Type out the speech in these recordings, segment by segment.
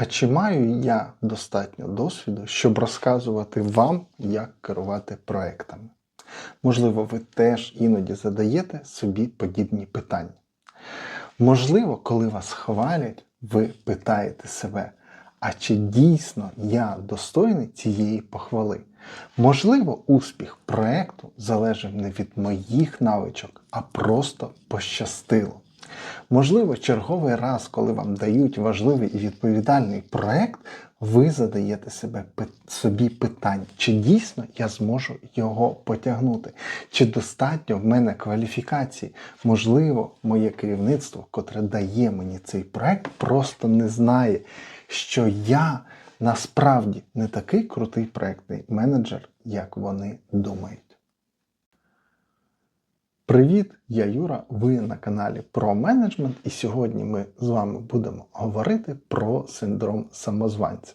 А чи маю я достатньо досвіду, щоб розказувати вам, як керувати проектами? Можливо, ви теж іноді задаєте собі подібні питання. Можливо, коли вас хвалять, ви питаєте себе, а чи дійсно я достойний цієї похвали? Можливо, успіх проекту залежить не від моїх навичок, а просто пощастило. Можливо, черговий раз, коли вам дають важливий і відповідальний проект, ви задаєте себе собі питання, чи дійсно я зможу його потягнути, чи достатньо в мене кваліфікації. Можливо, моє керівництво, котре дає мені цей проект, просто не знає, що я насправді не такий крутий проектний менеджер, як вони думають. Привіт, я Юра. Ви на каналі про менеджмент, і сьогодні ми з вами будемо говорити про синдром самозванця.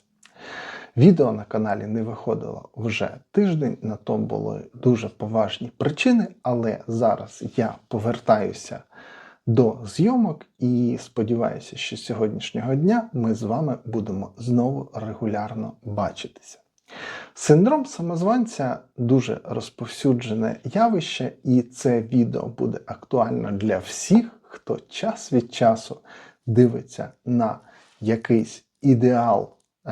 Відео на каналі не виходило вже тиждень, на то були дуже поважні причини, але зараз я повертаюся до зйомок і сподіваюся, що з сьогоднішнього дня ми з вами будемо знову регулярно бачитися. Синдром самозванця дуже розповсюджене явище, і це відео буде актуально для всіх, хто час від часу дивиться на якийсь ідеал е,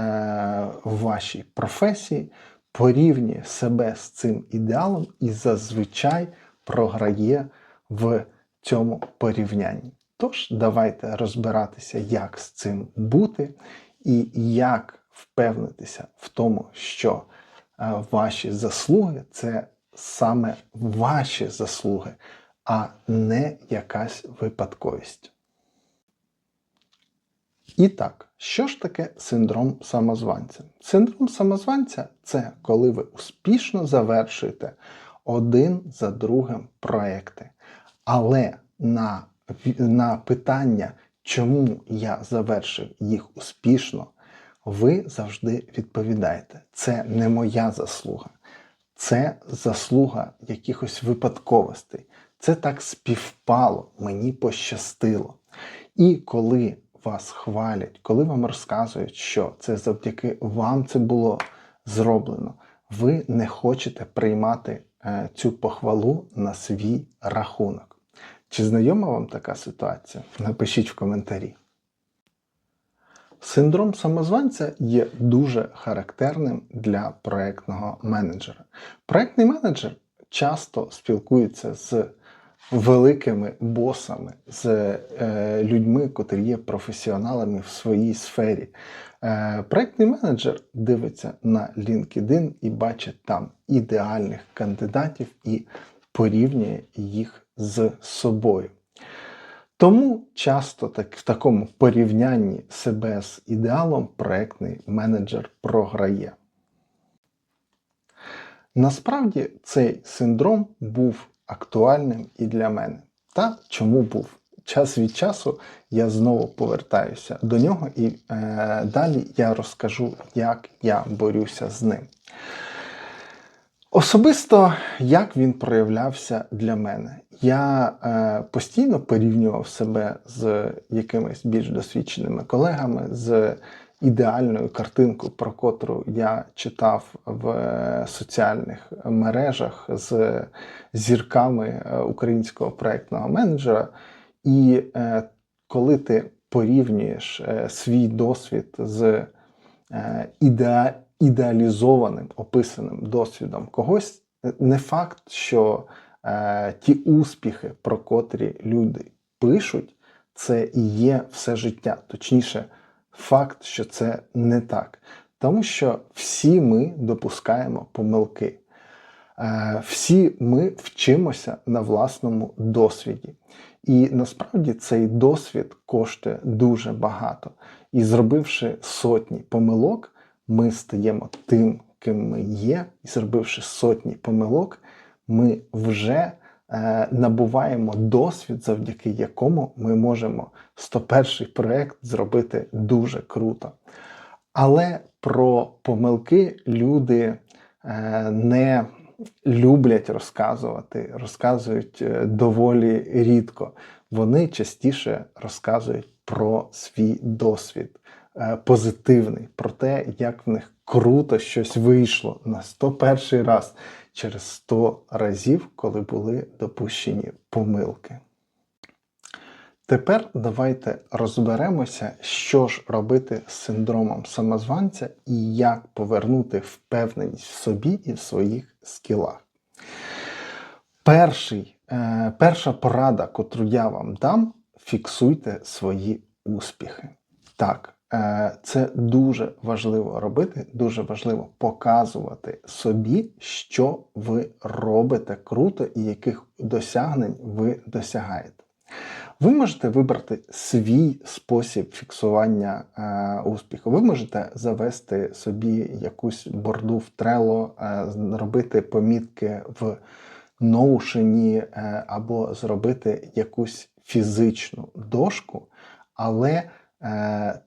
в вашій професії, порівнює себе з цим ідеалом і зазвичай програє в цьому порівнянні. Тож, давайте розбиратися, як з цим бути і як впевнитися в тому, що е, ваші заслуги це саме ваші заслуги, а не якась випадковість. І так, що ж таке синдром самозванця? Синдром самозванця це коли ви успішно завершуєте один за другим проекти. Але на, на питання, чому я завершив їх успішно, ви завжди відповідаєте: це не моя заслуга, це заслуга якихось випадковостей. Це так співпало, мені пощастило. І коли вас хвалять, коли вам розказують, що це завдяки вам це було зроблено, ви не хочете приймати е, цю похвалу на свій рахунок. Чи знайома вам така ситуація? Напишіть в коментарі. Синдром самозванця є дуже характерним для проектного менеджера. Проектний менеджер часто спілкується з великими босами, з е, людьми, котрі є професіоналами в своїй сфері. Е, проектний менеджер дивиться на LinkedIn і бачить там ідеальних кандидатів і порівнює їх з собою. Тому часто так, в такому порівнянні себе з ідеалом проектний менеджер програє. Насправді цей синдром був актуальним і для мене. Та чому був? Час від часу я знову повертаюся до нього, і е, далі я розкажу, як я борюся з ним. Особисто, як він проявлявся для мене. Я е, постійно порівнював себе з якимись більш досвідченими колегами, з ідеальною картинкою, про котру я читав в е, соціальних мережах з зірками е, українського проєктного менеджера. І е, коли ти порівнюєш е, свій досвід з е, ідеа, ідеалізованим описаним досвідом когось, не факт, що е, ті успіхи, про котрі люди пишуть, це і є все життя. Точніше, факт, що це не так. Тому що всі ми допускаємо помилки. Е, всі ми вчимося на власному досвіді. І насправді цей досвід коштує дуже багато. І зробивши сотні помилок, ми стаємо тим, ким ми є, і зробивши сотні помилок, ми вже е, набуваємо досвід, завдяки якому ми можемо 101 проект зробити дуже круто. Але про помилки люди е, не люблять розказувати, розказують е, доволі рідко. Вони частіше розказують про свій досвід. Е, позитивний, про те, як в них круто щось вийшло на 101 раз через 100 разів, коли були допущені помилки. Тепер давайте розберемося, що ж робити з синдромом самозванця і як повернути впевненість в собі і в своїх скілах. Перший, е, перша порада, котру я вам дам, фіксуйте свої успіхи. Так, це дуже важливо робити, дуже важливо показувати собі, що ви робите круто і яких досягнень ви досягаєте. Ви можете вибрати свій спосіб фіксування е, успіху. Ви можете завести собі якусь борду в Trello, е, робити помітки в Notion е, або зробити якусь фізичну дошку, але е,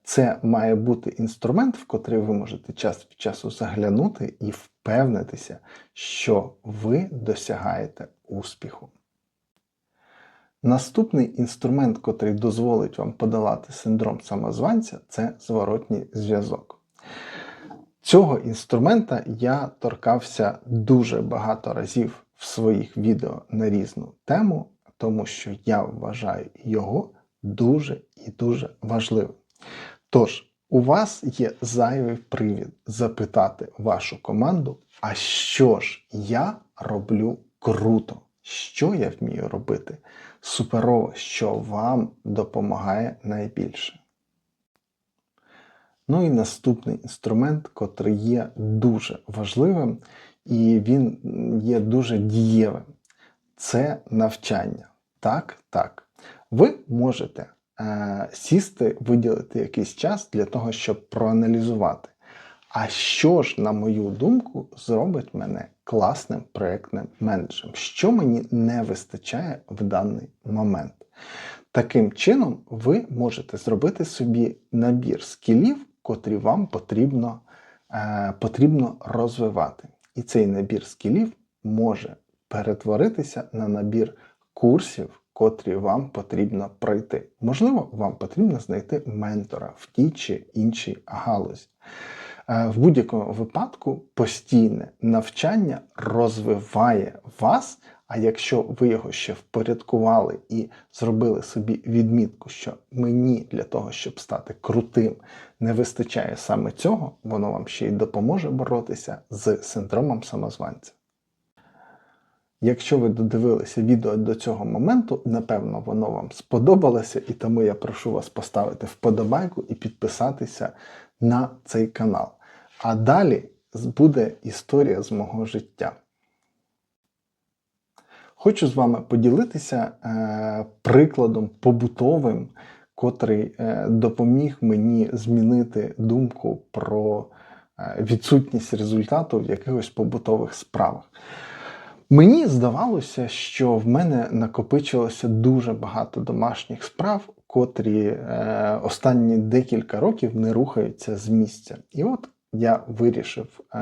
це має бути інструмент, в котрий ви можете час від часу заглянути і впевнитися, що ви досягаєте успіху. Наступний інструмент, котрий дозволить вам подолати синдром самозванця, це зворотній зв'язок. Цього інструмента я торкався дуже багато разів в своїх відео на різну тему, тому що я вважаю його дуже і дуже важливим. Тож, у вас є зайвий привід запитати вашу команду, а що ж я роблю круто? Що я вмію робити? Суперово, що вам допомагає найбільше. Ну і наступний інструмент, котрий є дуже важливим і він є дуже дієвим. Це навчання. Так, так. Ви можете е, сісти, виділити якийсь час для того, щоб проаналізувати. А що ж, на мою думку, зробить мене класним проєктним менеджером? Що мені не вистачає в даний момент? Таким чином, ви можете зробити собі набір скілів, котрі вам потрібно, е, потрібно розвивати. І цей набір скілів може перетворитися на набір курсів, котрі вам потрібно пройти. Можливо, вам потрібно знайти ментора в тій чи іншій галузі. Е, В будь-якому випадку постійне навчання розвиває вас. А якщо ви його ще впорядкували і зробили собі відмітку, що мені для того, щоб стати крутим, не вистачає саме цього, воно вам ще й допоможе боротися з синдромом самозванця. Якщо ви додивилися відео до цього моменту, напевно, воно вам сподобалося, і тому я прошу вас поставити вподобайку і підписатися на цей канал. А далі буде історія з мого життя. Хочу з вами поділитися е, прикладом побутовим, котрий е, допоміг мені змінити думку про е, відсутність результату в якихось побутових справах. Мені здавалося, що в мене накопичилося дуже багато домашніх справ, котрі е, останні декілька років не рухаються з місця. І от я вирішив е,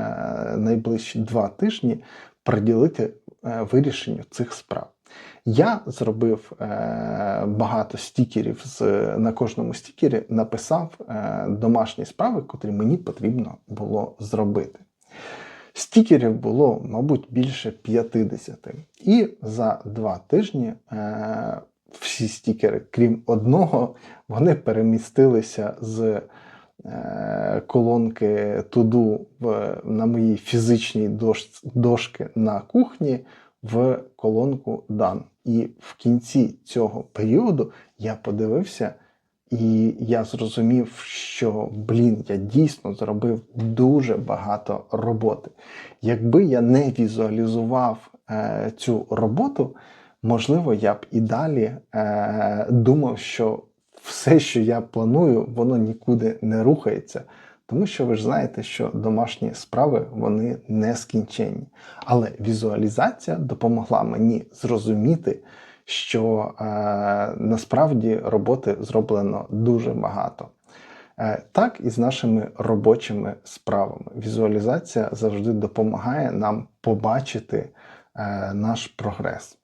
найближчі два тижні приділити е, вирішенню цих справ. Я зробив е, багато стікерів з на кожному стікері написав е, домашні справи, котрі мені потрібно було зробити. Стікерів було, мабуть, більше 50. І за два тижні е, всі стікери, крім одного, вони перемістилися з е, колонки туду в, на моїй фізичній дош, дошки на кухні в колонку Дан. І в кінці цього періоду я подивився. І я зрозумів, що блін, я дійсно зробив дуже багато роботи. Якби я не візуалізував е, цю роботу, можливо, я б і далі е, думав, що все, що я планую, воно нікуди не рухається. Тому що ви ж знаєте, що домашні справи вони не скінченні. Але візуалізація допомогла мені зрозуміти що е, насправді роботи зроблено дуже багато. Е, так і з нашими робочими справами. Візуалізація завжди допомагає нам побачити е, наш прогрес.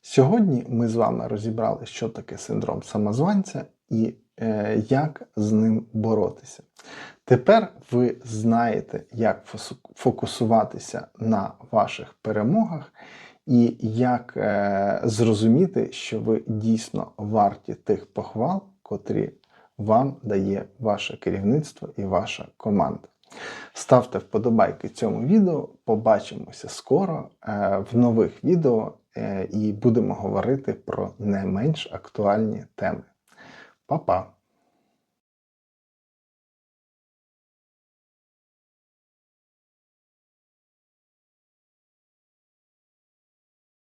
Сьогодні ми з вами розібрали, що таке синдром самозванця і е, як з ним боротися. Тепер ви знаєте, як фокусуватися на ваших перемогах і як е, зрозуміти, що ви дійсно варті тих похвал, котрі вам дає ваше керівництво і ваша команда. Ставте вподобайки цьому відео. Побачимося скоро е, в нових відео е, і будемо говорити про не менш актуальні теми. Па-па!